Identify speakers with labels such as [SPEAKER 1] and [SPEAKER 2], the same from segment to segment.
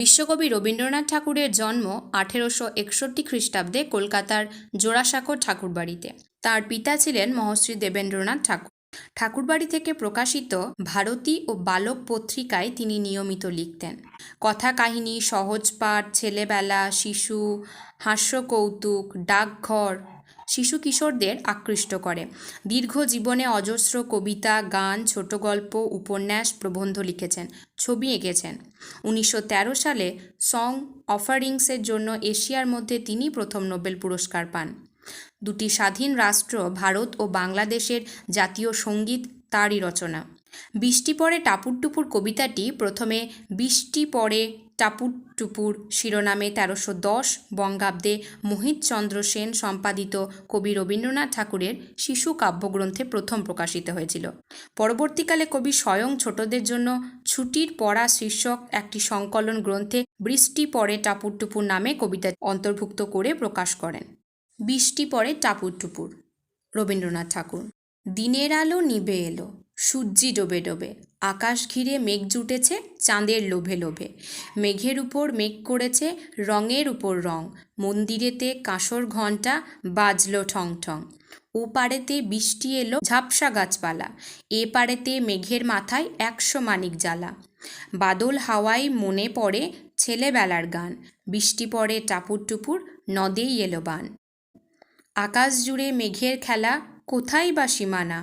[SPEAKER 1] বিশ্বকবি রবীন্দ্রনাথ ঠাকুরের জন্ম আঠেরোশো একষট্টি খ্রিস্টাব্দে কলকাতার জোড়াসাঁকো ঠাকুরবাড়িতে। তার পিতা ছিলেন মহশ্রী দেবেন্দ্রনাথ ঠাকুর। ঠাকুরবাড়ি থেকে প্রকাশিত ভারতী ও বালক পত্রিকায় তিনি নিয়মিত লিখতেন। কথা কাহিনী সহজ পাঠ ছেলেবেলা, শিশু হাস্য কৌতুক ডাকঘর শিশু কিশোরদের আকৃষ্ট করে। দীর্ঘ জীবনে অজস্র কবিতা, গান, ছোট গল্প, উপন্যাস, প্রবন্ধ লিখেছেন, ছবি এঁকেছেন। উনিশশো তেরো সালে সং অফারিংসের জন্য এশিয়ার মধ্যে তিনি প্রথম নোবেল পুরস্কার পান। দুটি স্বাধীন রাষ্ট্র, ভারত ও বাংলাদেশের জাতীয় সংগীত, তারই রচনা। বৃষ্টি পরে টাপুর টুপুর কবিতাটি প্রথমে বৃষ্টি পরে টাপুর টুপুর শিরোনামে তেরোশো দশ বঙ্গাব্দে মোহিতচন্দ্র সেন সম্পাদিত কবি রবীন্দ্রনাথ ঠাকুরের শিশু কাব্যগ্রন্থে প্রথম প্রকাশিত হয়েছিল। পরবর্তীকালে কবি স্বয়ং ছোটদের জন্য ছুটির পড়া শীর্ষক একটি সংকলন গ্রন্থে বৃষ্টি পরে টাপুর টুপুর নামে কবিতা অন্তর্ভুক্ত করে প্রকাশ করেন। বৃষ্টি পরে টাপুর টুপুর রবীন্দ্রনাথ ঠাকুর, দিনের আলো নিবে এলো সূর্যি ডোবে ডোবে। আকাশ ঘিরে মেঘ জুটেছে চাঁদের লোভে লোভে। মেঘের উপর মেঘ করেছে রঙের উপর রং। মন্দিরেতে কাঁসর ঘণ্টা বাজলো ঠং ঠং। ও পাড়েতে বৃষ্টি এলো ঝাপসা গাছপালা। এ পাড়েতে মেঘের মাথায় একশো মানিক জ্বালা। বাদল হাওয়ায় মনে পড়ে ছেলেবেলার গান। বৃষ্টি পড়ে টাপুর টুপুর, নদেই এলো বান। আকাশ জুড়ে মেঘের খেলা কোথায় বা সীমানা?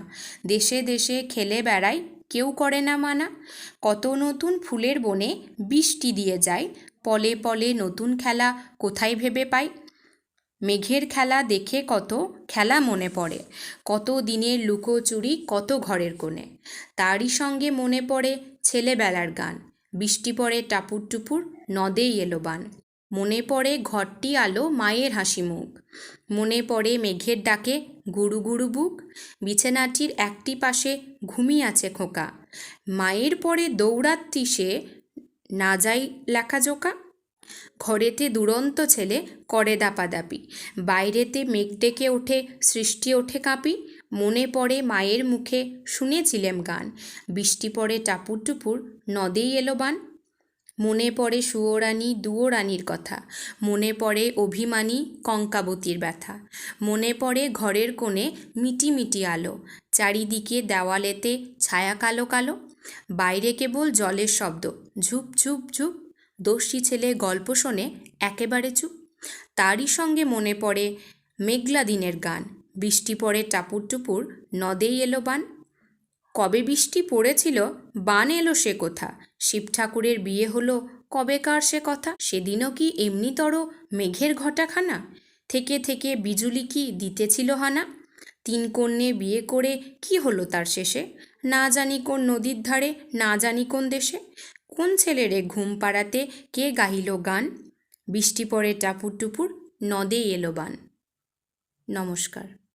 [SPEAKER 1] দেশে দেশে খেলে বেড়াই কেউ করে না মানা। কত নতুন ফুলের বনে বৃষ্টি দিয়ে যায়, পলে পলে নতুন খেলা কোথায় ভেবে পাই মেঘের খেলা দেখে কত খেলা মনে পড়ে, কত দিনের লুকোচুরি কত ঘরের কোণে। তারই সঙ্গে মনে পড়ে ছেলেবেলার গান, বৃষ্টি পড়ে টাপুর টুপুর, নদেই এলো বান। মনে পড়ে ঘরটি আলো মায়ের হাসি মুখ, মনে পড়ে মেঘের ডাকে গুরু গুরু বুক, বিছানাটির একটি পাশে ঘুমিয়ে আছে খোকা। মায়ের পরে দৌড়াত্তি সে না যাই লেখা লেখাজোকা ঘরেতে দুরন্ত ছেলে করে দাপাদাপি, বাইরেতে মেঘ ডেকে ওঠে, সৃষ্টি ওঠে কাঁপি, মনে পড়ে মায়ের মুখে শুনেছিলেম গান। বৃষ্টি পড়ে টাপুর টুপুর, নদেই এলো বান। মনে পড়ে সুয়োরানী দুয়োরানীর কথা, মনে পড়ে অভিমানী কঙ্কাবতীর ব্যথা, মনে পড়ে ঘরের কোণে মিটি মিটি আলো, চারিদিকে দেওয়ালেতে ছায়া কালো কালো, বাইরে কেবল জলের শব্দ, ঝুপ ঝুপ ঝুপ দোষী ছেলে গল্প শোনে একেবারে চুপ, তারই সঙ্গে মনে পড়ে মেঘলা দিনের গান, বৃষ্টি পড়ে টাপুর টুপুর, নদেই এলো বান কবে বৃষ্টি পড়েছিল, বান এলো সে কোথা? শিব ঠাকুরের বিয়ে হলো কবেকার সে কথা? সেদিনও কি এমনিতর মেঘের ঘটাখানা? থেকে থেকে বিজুলি কি দিতেছিল হানা? তিন কন্যে বিয়ে করে কি হলো তার শেষে? না জানি কোন নদীর ধারে, না জানি কোন দেশে? কোন ছেলেরে ঘুম পাড়াতে কে গাহিল গান? বৃষ্টি পড়ে টাপুর টুপুর, নদে এলো বান। নমস্কার।